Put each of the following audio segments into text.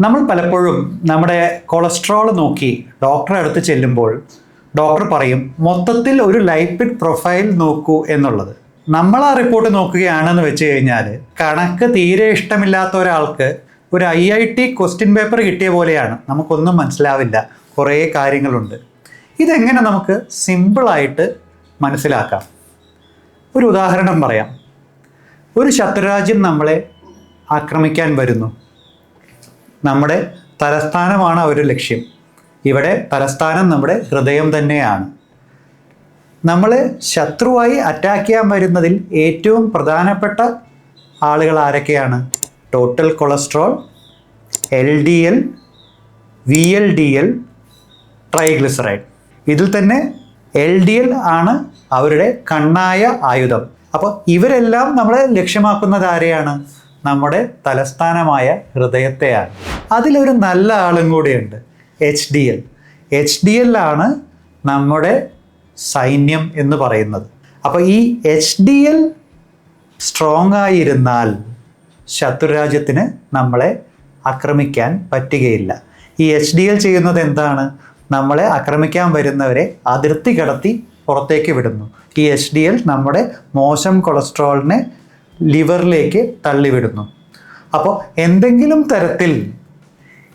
നമ്മൾ പലപ്പോഴും നമ്മുടെ കൊളസ്ട്രോൾ നോക്കി ഡോക്ടറെ അടുത്ത് ചെല്ലുമ്പോൾ ഡോക്ടർ പറയും മൊത്തത്തിൽ ഒരു ലൈപ്പിഡ് പ്രൊഫൈൽ നോക്കൂ എന്നുള്ളത്. നമ്മൾ ആ റിപ്പോർട്ട് നോക്കുകയാണെന്ന് വെച്ച് കഴിഞ്ഞാൽ കണക്ക് തീരെ ഇഷ്ടമില്ലാത്ത ഒരാൾക്ക് ഒരു I I T question paper കിട്ടിയ പോലെയാണ്. നമുക്കൊന്നും മനസ്സിലാവില്ല. കുറേ കാര്യങ്ങളുണ്ട്. ഇതെങ്ങനെ നമുക്ക് സിമ്പിളായിട്ട് മനസ്സിലാക്കാം? ഒരു ഉദാഹരണം പറയാം. ഒരു ശത്രുരാജ്യം നമ്മളെ ആക്രമിക്കാൻ വരുന്നു. നമ്മുടെ തലസ്ഥാനമാണ് അവരുടെ ലക്ഷ്യം. ഇവിടെ തലസ്ഥാനം നമ്മുടെ ഹൃദയം തന്നെയാണ്. നമ്മൾ ശത്രുവായി അറ്റാക്ക് ചെയ്യാൻ വരുന്നതിൽ ഏറ്റവും പ്രധാനപ്പെട്ട ആളുകൾ ആരൊക്കെയാണ്? Total cholesterol L D L V L D L triglyceride ഇതിൽ തന്നെ എൽ ഡി എൽ ആണ് അവരുടെ കണ്ണായ ആയുധം. അപ്പോൾ ഇവരെല്ലാം നമ്മളെ ലക്ഷ്യമാക്കുന്നത് ആരെയാണ്? നമ്മുടെ തലസ്ഥാനമായ ഹൃദയത്തെയാണ്. അതിലൊരു നല്ല ആളും കൂടിയുണ്ട്. H D L. H D L ആണ് നമ്മുടെ സൈന്യം എന്ന് പറയുന്നത്. അപ്പോൾ ഈ എച്ച് ഡി എൽ സ്ട്രോങ് ആയിരുന്നാൽ ശത്രുരാജ്യത്തിന് നമ്മളെ ആക്രമിക്കാൻ പറ്റുകയില്ല. ഈ എച്ച് ഡി എൽ ചെയ്യുന്നത് എന്താണ്? നമ്മളെ ആക്രമിക്കാൻ വരുന്നവരെ അതിർത്തി കടത്തി പുറത്തേക്ക് വിടുന്നു. ഈ എച്ച് ഡി എൽ നമ്മുടെ മോശം കൊളസ്ട്രോളിനെ ലിവറിലേക്ക് തള്ളിവിടുന്നു. അപ്പോൾ എന്തെങ്കിലും തരത്തിൽ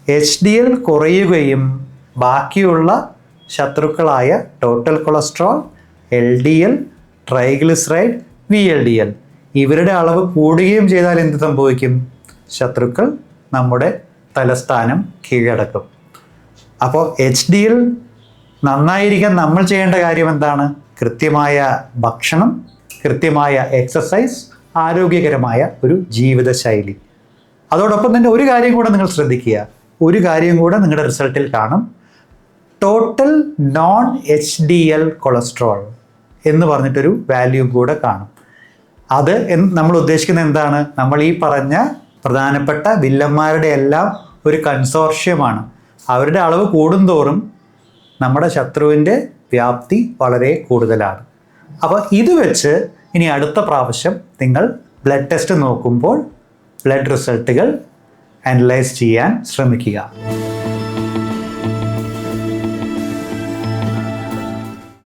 എച്ച് ഡി എൽ കുറയുകയും ബാക്കിയുള്ള ശത്രുക്കളായ total cholesterol L D L triglyceride V L D L ഇവരുടെ അളവ് കൂടുകയും ചെയ്താൽ എന്ത് സംഭവിക്കും? ശത്രുക്കൾ നമ്മുടെ തലസ്ഥാനം കീഴടക്കും. അപ്പോൾ എച്ച് ഡി എൽ നന്നായിരിക്കാൻ നമ്മൾ ചെയ്യേണ്ട കാര്യം എന്താണ്? കൃത്യമായ ഭക്ഷണം കൃത്യമായ എക്സസൈസ് ആരോഗ്യകരമായ ഒരു ജീവിതശൈലി. അതോടൊപ്പം തന്നെ ഒരു കാര്യം കൂടെ നിങ്ങൾ ശ്രദ്ധിക്കുക. ഒരു കാര്യം കൂടെ നിങ്ങളുടെ റിസൾട്ടിൽ കാണും. Total non H D L cholesterol എന്ന് പറഞ്ഞിട്ടൊരു വാല്യൂ കൂടെ കാണും. അത് നമ്മൾ ഉദ്ദേശിക്കുന്നത് എന്താണ്? നമ്മൾ ഈ പറഞ്ഞ പ്രധാനപ്പെട്ട വില്ലന്മാരുടെ എല്ലാം ഒരു കൺസോർഷ്യമാണ്. അവരുടെ അളവ് കൂടുന്തോറും നമ്മുടെ ശത്രുവിന്റെ വ്യാപ്തി വളരെ കൂടുതലാണ്. അപ്പോൾ ഇത് വെച്ച് ഇനി അടുത്ത പ്രാവശ്യം നിങ്ങൾ ബ്ലഡ് ടെസ്റ്റ് നോക്കുമ്പോൾ ബ്ലഡ് റിസൾട്ടുകൾ അനലൈസ് ചെയ്യാൻ ശ്രമിക്കുക.